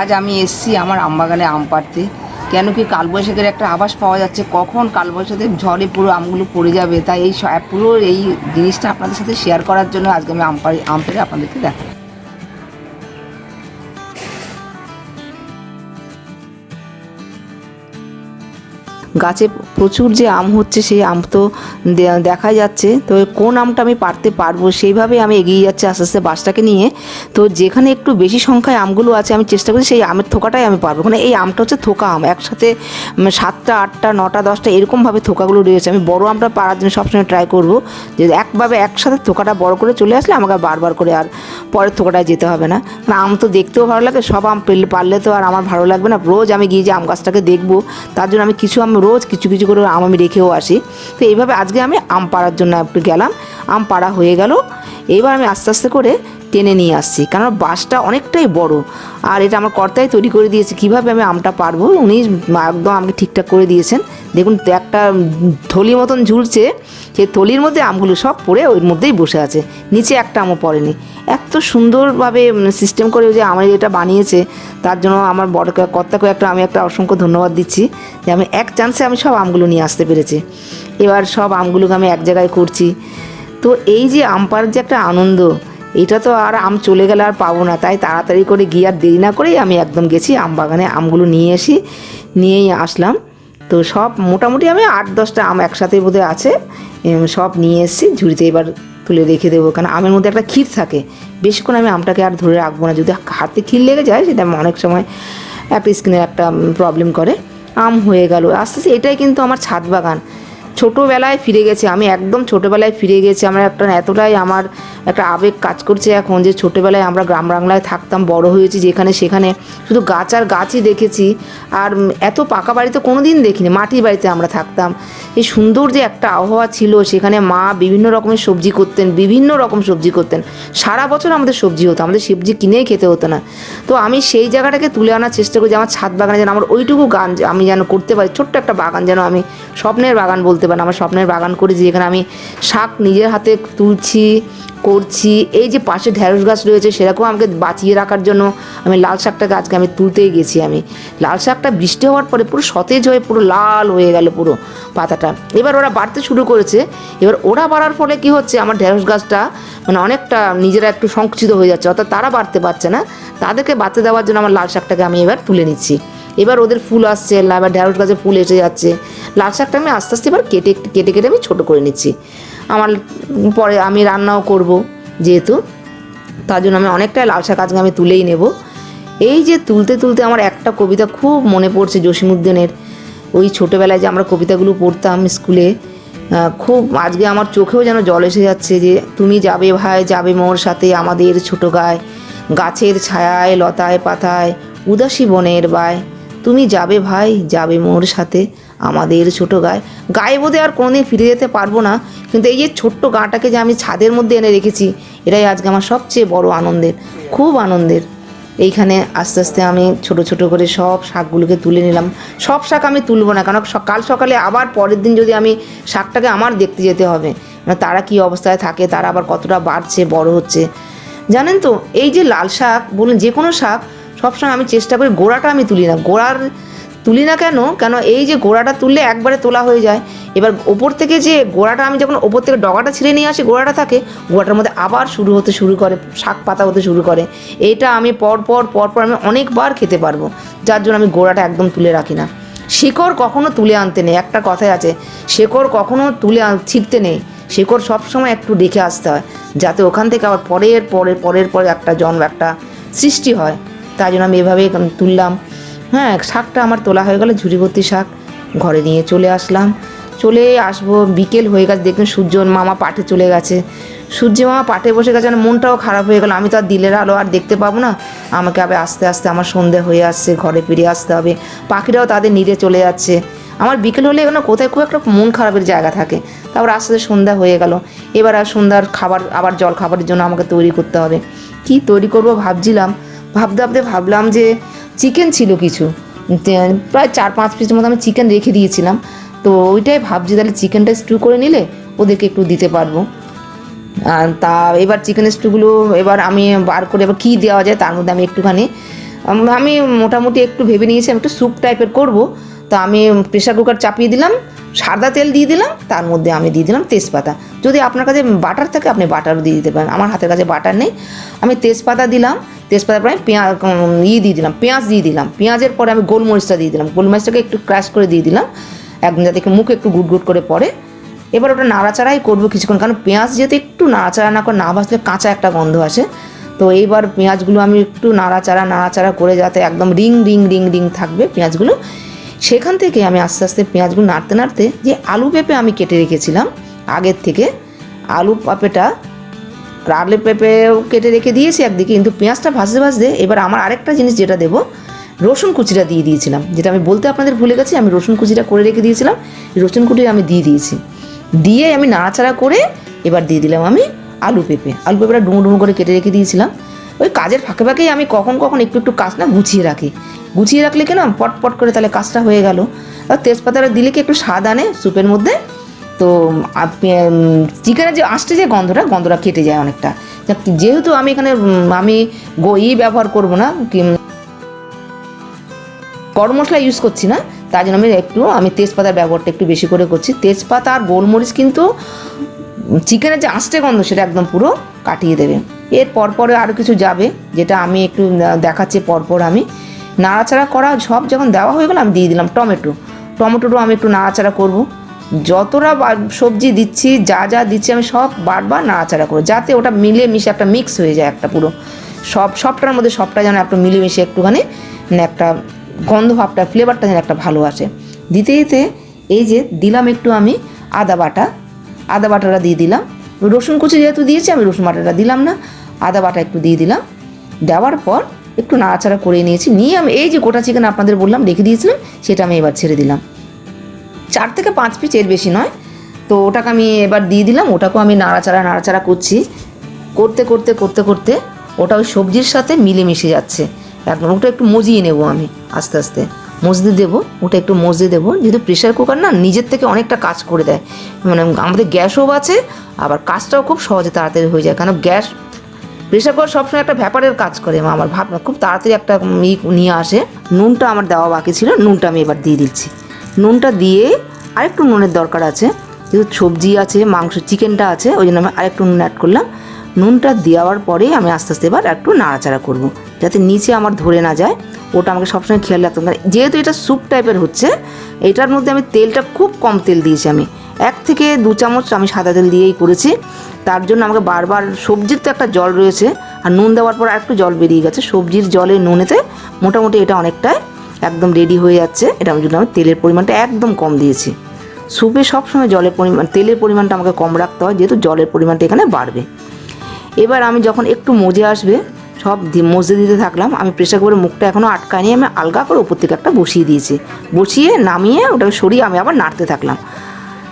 আজ আমি এসছি আমার আমবাগানে আম পাড়তে। কেন কি কালবৈশাখের একটা আভাস পাওয়া যাচ্ছে, কখন কালবৈশাখের ঝড়ে পুরো আমগুলো পড়ে যাবে, তাই এই পুরো এই জিনিসটা আপনাদের সাথে শেয়ার করার জন্য আজকে আমি আম পাড়ি আম পেড়ে আপনাদেরকে দেখাই গাছে প্রচুর যে আম হচ্ছে, সেই আম তো দেখা যাচ্ছে। তো কোন আমটা আমি পারতে পারব? সেইভাবে আমি এগিয়ে যাচ্ছি আস্তে আস্তে বাসটাকে নিয়ে। তো যেখানে একটু বেশি সংখ্যায় আমগুলো আছে, আমি চেষ্টা করছি সেই আমের থোকাটাই আমি পারব। মানে এই আমটা হচ্ছে থোকা আম। একসাথে সাতটা, আটটা, নটা, দশটা এরকমভাবে থোকাগুলো রয়েছে। আমি বড় আমটা পারার জন্য সবসময় ট্রাই করব। যে একভাবে একসাথে থোকাটা বড় করে চলে আসলে আমাকে বারবার করে আর পরের থোকাটায় যেতে হবে না। না, আম তো দেখতেও ভালো লাগে। সব আম পারলে তো আর আমার ভালো লাগবে না। রোজ আমি গিয়ে যে আম গাছটাকে দেখব, তার জন্য আমি কিছু আম রোজ কিছু কিছু করে আম আমি রেখেও আসি। তো এইভাবে আজকে আমি আম পাড়ার জন্য একটু গেলাম। আম পাড়া হয়ে গেল। এবার আমি আস্তে আস্তে করে টেনে নিয়ে আসছি। কারণ বাঁশটা অনেকটাই বড়। আর এটা আমার কর্তাই তৈরি করে দিয়েছে। কীভাবে আমি আমটা পারব? উনি একদম আমাকে ঠিকঠাক করে দিয়েছেন। দেখুন একটা থলি মতন ঝুলছে। সেই থলির মধ্যে আমগুলো সব পড়ে ওর মধ্যেই বসে আছে। নিচে একটা আমও পড়েনি। এত সুন্দরভাবে সিস্টেম করে যে আমার এটা বানিয়েছে, তার জন্য আমার বড় কর্তাকে একটা আমি একটা অসংখ্য ধন্যবাদ দিচ্ছি যে আমি এক চান্সে আমি সব আমগুলো নিয়ে আসতে পেরেছি। এবার সব আমগুলোকে আমি এক জায়গায় করছি। তো এই যে আম পাড়ার যে একটা আনন্দ এটা তো আর আম চলে গেলে আর পাবো না। তাই তাড়াতাড়ি করে গিয়ে আর দেরি না করেই আমি একদম গেছি আম বাগানে আমগুলো নিয়ে এসি, নিয়েই আসলাম। তো সব মোটামুটি আমি আট দশটা আম একসাথে বোধহয় আছে সব নিয়ে এসেছি, ঝুড়িতে এবার তুলে রেখে দেবো। কারণ আমের মধ্যে একটা ক্ষীর থাকে, বেশিক্ষণ আমি আমটাকে আর ধরে রাখব না। যদি হাতে ক্ষীর লেগে যায়, সেটা অনেক সময় একটা স্কিনের একটা প্রবলেম করে। আম হয়ে গেল। আস্তে আস্তে এটাই কিন্তু আমার ছাদ বাগান। ছোটোবেলায় ফিরে গেছে। আমি একদম ছোটোবেলায় ফিরে গেছি। আমার একটা এতটাই আমার একটা আবেগ কাজ করছে এখন যে ছোটোবেলায় আমরা গ্রাম বাংলায় থাকতাম, বড় হয়েছি যেখানে সেখানে শুধু গাছ আর গাছই দেখেছি। আর এত পাকা বাড়িতে কোনো দিন দেখিনি, মাটির বাড়িতে আমরা থাকতাম। এই সুন্দর যে একটা আবহাওয়া ছিল, সেখানে মা বিভিন্ন রকমের সবজি করতেন, বিভিন্ন রকম সবজি করতেন। সারা বছর আমাদের সবজি হতো, আমাদের সবজি কিনেই খেতে হতো না। তো আমি সেই জায়গাটাকে তুলে আনার চেষ্টা করি যে আমার ছাদ বাগানে যেন আমার ওইটুকু গান আমি যেন করতে পারি, ছোট্ট একটা বাগান যেন আমি, স্বপ্নের বাগান বলতে পারেন, আমার স্বপ্নের বাগান করেছি, যেখানে আমি শাক নিজের হাতে তুলছি, করছি। এই যে পাশে ঢ্যাঁড়স গাছ রয়েছে, সেরকম আমাকে বাঁচিয়ে রাখার জন্য আমি লাল শাকটা গাছকে আমি তুলতেই গেছি আমি। লাল শাকটা বৃষ্টি হওয়ার পরে পুরো সতেজ হয়ে, পুরো লাল হয়ে গেল পুরো পাতাটা। এবার ওরা বাড়তে শুরু করেছে। এবার ওরা বাড়ার ফলে কি হচ্ছে, আমার ঢ্যাঁড়স গাছটা মানে অনেকটা নিজেরা একটু সংকুচিত হয়ে যাচ্ছে, অর্থাৎ তারা বাড়তে পারছে না। তাদেরকে বাড়তে দেওয়ার জন্য আমার লাল শাকটাকে আমি এবার তুলে নিচ্ছি। এবার ওদের ফুল আসছে এবার ঢ্যাঁড়স গাছে ফুল এসে যাচ্ছে। লাল শাকটা আমি আস্তে আস্তে এবার কেটে কেটে কেটে আমি ছোটো করে নিচ্ছি। আমার পরে আমি রান্নাও করব যেহেতু, তার জন্য আমি অনেকটাই লাল শাক আজকে আমি তুলেই নেব। এই যে তুলতে তুলতে আমার একটা কবিতা খুব মনে পড়ছে জসিমুদ্দিনের ওই ছোটোবেলায় যে আমরা কবিতাগুলো পড়তাম স্কুলে খুব আজকে আমার চোখেও যেন জল এসে যাচ্ছে যে, তুমি যাবে ভাই, যাবে মোর সাথে আমাদের ছোটো গায়ে। গাছের ছায়ায়, লতায়, পাতায়, উদাসী বনের বায়। তুমি যাবে ভাই, যাবে মোর সাথে। আমাদের ছোট গায়ে। গায়ে বোধে আর কোনোদিন ফিরে যেতে পারব না। কিন্তু এই যে ছোট্ট গাটাকে যে আমি ছাদের মধ্যে এনে রেখেছি, এটাই আজকে আমার সবচেয়ে বড় আনন্দের, খুব আনন্দের। এইখানে আস্তে আস্তে আমি ছোট ছোট করে সব শাকগুলোকে তুলে নিলাম। সব শাক আমি তুলবো না, কারণ সকাল সকালে আবার পরের দিন যদি আমি শাকটাকে আমার দেখতে যেতে হবে মানে তারা কি অবস্থায় থাকে, তারা আবার কতটা বাড়ছে, বড় হচ্ছে। জানেন তো, এই যে লাল শাক, বলুন যে কোনো শাক সবসময় আমি চেষ্টা করি গোড়াটা আমি তুলি না। গোড়ার তুলি না কেন? কেন এই যে গোড়াটা তুললে একবারে তোলা হয়ে যায়। এবার ওপর থেকে যে গোড়াটা আমি যখন ওপর থেকে ডগাটা ছিঁড়ে নিয়ে আসি, গোড়াটা থাকে, গোড়াটার মধ্যে আবার শুরু হতে শুরু করে, শাক পাতা হতে শুরু করে। এইটা আমি পর পর পর পর আমি অনেকবার খেতে পারব। যার জন্য আমি গোড়াটা একদম তুলে রাখি না। শিকড় কখনো তুলে আনতে নেই। একটা কথাই আছে, শেকড় কখনো তুলে ছিঁড়তে নেই। শেকড় সবসময় একটু দেখে আসতে হয়, যাতে ওখান থেকে আবার পরের পরের পরের পরে একটা জন্ম, একটা সৃষ্টি হয়। তাই জন্য আমি এভাবে তুললাম। হ্যাঁ শাকটা আমার তোলা হয়ে গেল ঝুড়ি ভর্তি শাক। ঘরে নিয়ে চলে আসলাম। চলে আসব, বিকেল হয়ে গেছে, দেখুন সূর্য মামা পাঠে চলে গেছে। সূর্য মামা পাঠে বসে গেছে মানে মনটাও খারাপ হয়ে গেল। আমি তো আর দিলের আলো আর দেখতে পাবো না। আমাকে আবার আস্তে আস্তে আমার সন্ধে হয়ে আসছে, ঘরে ফিরে আসতে হবে। পাখিরাও তাদের নিরে চলে যাচ্ছে। আমার বিকেল হলে এখানে কোথায় খুব একটা মন খারাপের জায়গা থাকে। তারপর আস্তে আস্তে সন্ধ্যা হয়ে গেল। এবার আর সন্ধ্যার খাবার, আবার জল খাবারের জন্য আমাকে তৈরি করতে হবে। কি তৈরি করব ভাবছিলাম। ভাবতে ভাবতে ভাবলাম যে চিকেন ছিল কিছু। প্রায় চার পাঁচ পিসের মতো আমি চিকেন রেখে দিয়েছিলাম। তো ওইটাই ভাবছি তাহলে চিকেনটা স্টু করে নিলে ওদেরকে একটু দিতে পারব। আর তা এবার চিকেন স্টুগুলো এবার আমি বার করে এবার কী দেওয়া যায় তার মধ্যে আমি একটুখানি আমি মোটামুটি একটু ভেবে নিয়েছি আমি একটু স্যুপ টাইপের করব। তো আমি প্রেশার কুকার চাপিয়ে দিলাম, সাদা তেল দিয়ে দিলাম, তার মধ্যে আমি দিয়ে দিলাম তেজপাতা। যদি আপনার কাছে বাটার থাকে, আপনি বাটারও দিয়ে দিতে পারেন। আমার হাতের কাছে বাটার নেই। আমি তেজপাতা দিলাম। তেজপাতার পরে আমি পেঁয়াজ ইয়ে দিয়ে দিলাম, পেঁয়াজ দিয়ে দিলাম। পেঁয়াজের পরে আমি গোলমরিচটা দিয়ে দিলাম। গোলমরিচটাকে একটু ক্র্যাশ করে দিয়ে দিলাম। একদম যাতে মুখে একটু গুট গুট করে পড়ে। এবার ওটা নাড়াচাড়াই করব কিছুক্ষণ, কারণ পেঁয়াজ যেহেতু একটু নাড়াচাড়া না করে, না ভাজলে কাঁচা একটা গন্ধ আসে। তো এইবার পেঁয়াজগুলো আমি একটু নাড়াচাড়া নাড়াচাড়া করে যাতে একদম রিং রিং রিং রিং থাকবে পেঁয়াজগুলো। সেখান থেকে আমি আস্তে আস্তে পেঁয়াজগুলো নাড়তে নাড়তে যে আলু পেঁপে আমি কেটে রেখেছিলাম আগের থেকে আলু পেঁপেটা আলু পেঁপেও কেটে রেখে দিয়েছি একদিকে, কিন্তু পেঁয়াজটা ভাজতে ভাজতে এবার আমার আরেকটা জিনিস যেটা দেবো, রসুন কুচিটা দিয়ে দিয়েছিলাম। যেটা আমি বলতে আপনাদের ভুলে গেছি, আমি রসুন কুচিটা করে রেখে দিয়েছিলাম রসুন কুচি আমি দিয়ে দিয়েছি। দিয়ে আমি নাড়াচাড়া করে এবার দিয়ে দিলাম আমি আলু পেঁপে। আলু পেঁপেটা ডুমো ডুমো করে কেটে রেখে দিয়েছিলাম। ওই কাজের ফাঁকে ফাঁকেই আমি কখন কখন একটু একটু কাজ না গুছিয়ে রাখি। গুছিয়ে রাখলে কেন পট পট করে তাহলে কাজটা হয়ে গেল। আর তেজপাতাটা দিলে কি একটু স্বাদ আনে, স্যুপের মধ্যে? তো চিকেনের যে আসতে যে গন্ধটা গন্ধটা কেটে যায় অনেকটা। যেহেতু আমি এখানে আমি ই ব্যবহার করব না গরম মশলা ইউজ করছি না, তার জন্য আমি একটু, আমি তেজপাতার ব্যবহারটা একটু বেশি করে করছি। তেজপাতা আর গোলমরিচ কিন্তু চিকেনের যে আঁশটে গন্ধ, সেটা একদম পুরো কাটিয়ে দেবে। এর পরপরে আরও কিছু যাবে, যেটা আমি একটু দেখাচ্ছি পরপর আমি। নাড়াচাড়া করা সব যখন দেওয়া হয়ে গেল, আমি দিয়ে দিলাম টমেটো। টমেটোটাও আমি একটু নাড়াচাড়া করব। যতটা সবজি দিচ্ছি, যা যা দিচ্ছি, আমি সব বারবার নাড়াচাড়া করব যাতে ওটা মিলে মিশে একটা মিক্স হয়ে যায় একটা পুরো। সব, সবটার মধ্যে সবটা যেন একটু মিলেমিশে একটুখানি মানে একটা গন্ধ ভাবটা ফ্লেভারটা যেন একটা ভালো আসে। দিতে দিতে এই যে দিলাম একটু আমি আদা বাটা, আদা বাটাটা দিয়ে দিলাম। রসুন কুচি যেহেতু দিয়েছি, আমি রসুন বাটাটা দিলাম না, আদা বাটা একটু দিয়ে দিলাম। দেওয়ার পর একটু নাড়াচাড়া করে নিয়েছি, নিয়ে আমি এই যে গোটা চিকেন আপনাদের বললাম, রেখে দিয়েছিলাম, সেটা আমি এবার ছেড়ে দিলাম। চার থেকে পাঁচ পিস এর বেশি নয়। তো ওটাকে আমি এবার দিয়ে দিলাম, ওটাকেও আমি নাড়াচাড়া নাড়াচাড়া করছি। করতে করতে করতে করতে ওটা ওই সবজির সাথে মিলে মিশে যাচ্ছে। একদম, ওটা একটু মজিয়ে নেব আমি, আস্তে আস্তে। মজদি দেবো, ওটা একটু মজদি দেবো। যেহেতু প্রেশার কুকার না, নিজের থেকে অনেকটা কাজ করে দেয়। মানে আমাদের গ্যাসও বাঁচে, আবার কাজটাও খুব সহজে তাড়াতাড়ি হয়ে যায়। কারণ গ্যাস প্রেশার কুকার সবসময় একটা ব্যাপারের কাজ করে আমার ভাব খুব তাড়াতাড়ি একটা নিয়ে আসে, নুনটা আমার দেওয়া বাকি ছিল, নুনটা আমি এবার দিয়ে দিচ্ছি। নুনটা দিয়ে আরেকটু নুনের দরকার আছে। যেহেতু সবজি আছে, মাংস, চিকেনটা আছে, ওই জন্য আমি আরেকটু নুন অ্যাড করলাম। নুনটা দেওয়ার পরেই আমি আস্তে আস্তে এবার একটু নাড়াচাড়া করব। যাতে নিচে আমার ধরে না যায়। ওটা আমাকে সবসময় খেয়াল রাখতে হবে। যেহেতু এটা স্যুপ টাইপের হচ্ছে, এটার মধ্যে আমি তেলটা খুব কম তেল দিয়েছি আমি। এক থেকে দু চামচ আমি সাদা তেল দিয়েই করেছি। তার জন্য আমাকে বারবার সবজির তো একটা জল রয়েছে। আর নুন দেওয়ার পর একটু জল বেরিয়ে গেছে। সবজির জলে নুনেতে মোটামুটি এটা অনেকটাই একদম রেডি হয়ে যাচ্ছে। এটা আমি জন্য আমি তেলের পরিমাণটা একদম কম দিয়েছি। স্যুপে সবসময় জলের পরিমাণ, তেলের পরিমাণটা আমাকে কম রাখতে হয়, যেহেতু জলের পরিমাণটা এখানে বাড়বে। এবার আমি যখন একটু মজে আসবে, সব মজে দিতে থাকলাম, আমি প্রেশার কুকারের মুখটা এখনও নিয়ে আমি আলগা করে উপর থেকে একটা বসিয়ে দিয়েছি। বসিয়ে নামিয়ে ওটাকে সরিয়ে আমি আবার নাড়তে থাকলাম।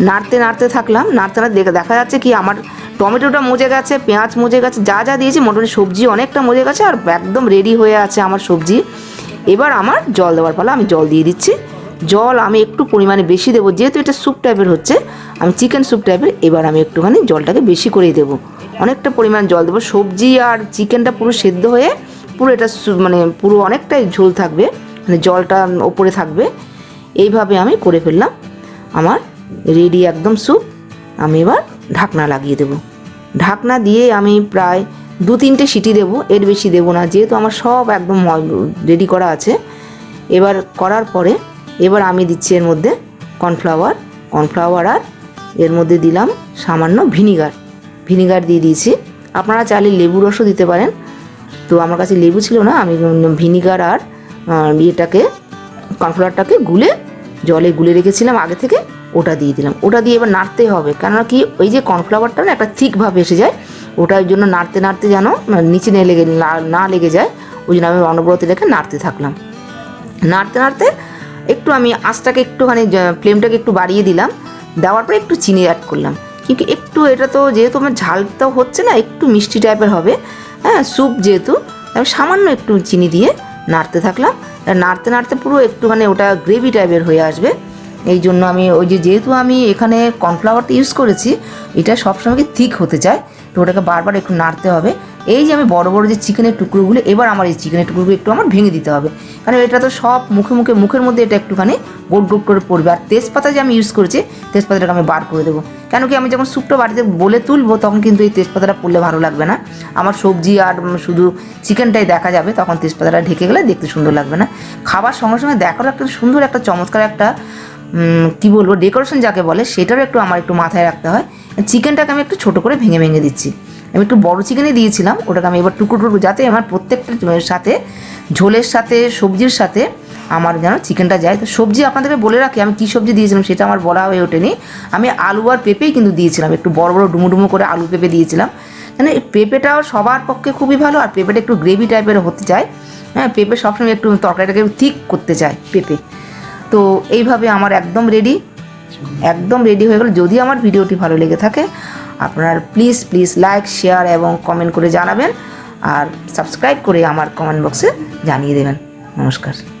নাড়তে নাড়তে থাকলাম, নাড়তে নাড়তে দেখা যাচ্ছে কি আমার টমেটোটা মজে গেছে, পেঁয়াজ মজে গেছে, যা যা দিয়েছি, মোটামুটি সবজি অনেকটা মজে গেছে, আর একদম রেডি হয়ে আছে আমার সবজি। এবার আমার জল দেওয়ার পালা, আমি জল দিয়ে দিচ্ছি। জল আমি একটু পরিমাণে বেশি দেবো, যেহেতু এটা স্যুপ টাইপের হচ্ছে, আমি চিকেন স্যুপ টাইপের এবার আমি একটুখানি জলটাকে বেশি করেই দেবো। অনেকটা পরিমাণ জল দেবো, সবজি আর চিকেনটা পুরো সেদ্ধ হয়ে পুরো এটা মানে পুরো অনেকটাই ঝোল থাকবে মানে জলটা ওপরে থাকবে। এইভাবে আমি করে ফেললাম আমার রেডি একদম স্যুপ, আমি এবার ঢাকনা লাগিয়ে দেবো। ঢাকনা দিয়ে আমি প্রায় দু তিনটে সিটি দেবো, এর বেশি দেবো না, যেহেতু আমার সব একদম রেডি করা আছে। এবার করার পরে, এবার আমি দিচ্ছি এর মধ্যে কর্নফ্লাওয়ার কর্নফ্লাওয়ার আর এর মধ্যে দিলাম সামান্য ভিনিগার ভিনিগার দিয়ে দিয়েছি। আপনারা চাইলে লেবু রসও দিতে পারেন। তো আমার কাছে লেবু ছিল না, আমি ভিনিগার আর ইয়েটাকে কর্নফ্লাওয়ারটাকে গুলে, জলে গুলে রেখেছিলাম আগে থেকে, ওটা দিয়ে দিলাম। ওটা দিয়ে এবার নাড়তে হবে, কেননা কি ওই যে কর্নফ্লাওয়ারটা না, একটা থিক ভাব এসে যায় ওটার জন্য নাড়তে নাড়তে যেন নিচে না লেগে, না- লেগে যায়, ওই জন্য আমি অনবরত রেখে নাড়তে থাকলাম। নাড়তে নাড়তে একটু আমি আঁচটাকে একটুখানি ফ্লেমটাকে একটু বাড়িয়ে দিলাম, দেওয়ার পরে একটু চিনি অ্যাড করলাম। কিন্তু একটু এটা তো যেহেতু আমার ঝালটাও হচ্ছে না, একটু মিষ্টি টাইপের হবে হ্যাঁ স্যুপ যেহেতু, আমি সামান্য একটু চিনি দিয়ে নাড়তে থাকলাম। নাড়তে নাড়তে পুরো একটুখানি ওটা গ্রেভি টাইপের হয়ে আসবে। এই জন্য আমি ওই যে যেহেতু আমি এখানে কর্নফ্লাওয়ারটা ইউজ করেছি, এটা সবসময় থিক হতে চায় তো ওটাকে বারবার একটু নাড়তে হবে। এই যে আমি বড় বড় যে চিকেনের টুকরোগুলো, এবার আমার এই চিকেনের টুকরোগুলো একটু আমার ভেঙে দিতে হবে। কারণ এটা তো সব মুখে মুখে, মুখের মধ্যে এটা একটুখানি গোট গোট করে পড়বে। আর তেজপাতা যে আমি ইউজ করেছি, তেজপাতাটাকে আমি বার করে দেবো। কেন কি আমি যখন স্যুপটা বাড়িতে বলে তুলবো, তখন কিন্তু এই তেজপাতাটা পড়লে ভালো লাগবে না। আমার সবজি আর শুধু চিকেনটাই দেখা যাবে, তখন তেজপাতাটা ঢেকে গেলে দেখতে সুন্দর লাগবে না। খাবার সঙ্গে সঙ্গে দেখারও একটা সুন্দর একটা চমৎকার একটা কি বলব ডেকোরেশন যাকে বলে, সেটারও একটু আমার একটু মাথায় রাখতে হয়। চিকেনটাকে আমি একটু ছোটো করে ভেঙে ভেঙে দিচ্ছি। আমি একটু বড় চিকেনই দিয়েছিলাম, ওটাকে আমি এবার টুকরো টুকরো যাতে আমার প্রত্যেকটা সাথে, ঝোলের সাথে, সবজির সাথে আমার যেন চিকেনটা যায়। তো সবজি আপনাদেরকে বলে রাখি, আমি কী সবজি দিয়েছিলাম সেটা আমার বলা হয়ে ওঠেনি। আমি আলু আর পেঁপেই কিন্তু দিয়েছিলাম, একটু বড় বড় ডুমো ডুমো করে আলু পেঁপে দিয়েছিলাম। মানে পেঁপেটাও সবার পক্ষে খুবই ভালো, আর পেঁপেটা একটু গ্রেভি টাইপের হতে চায়। হ্যাঁ পেঁপে সবসময় একটু তরকারিটাকে থিক করতে চায় পেঁপে। তো এইভাবে আমার একদম রেডি একদম রেডি হয়ে গেল। যদি আমার ভিডিওটি ভালো লেগে থাকে, আপনার প্লিজ প্লিজ লাইক শেয়ার এবং কমেন্ট করে জানাবেন। আর সাবস্ক্রাইব করে আমার কমেন্ট বক্সে জানিয়ে দেবেন। নমস্কার।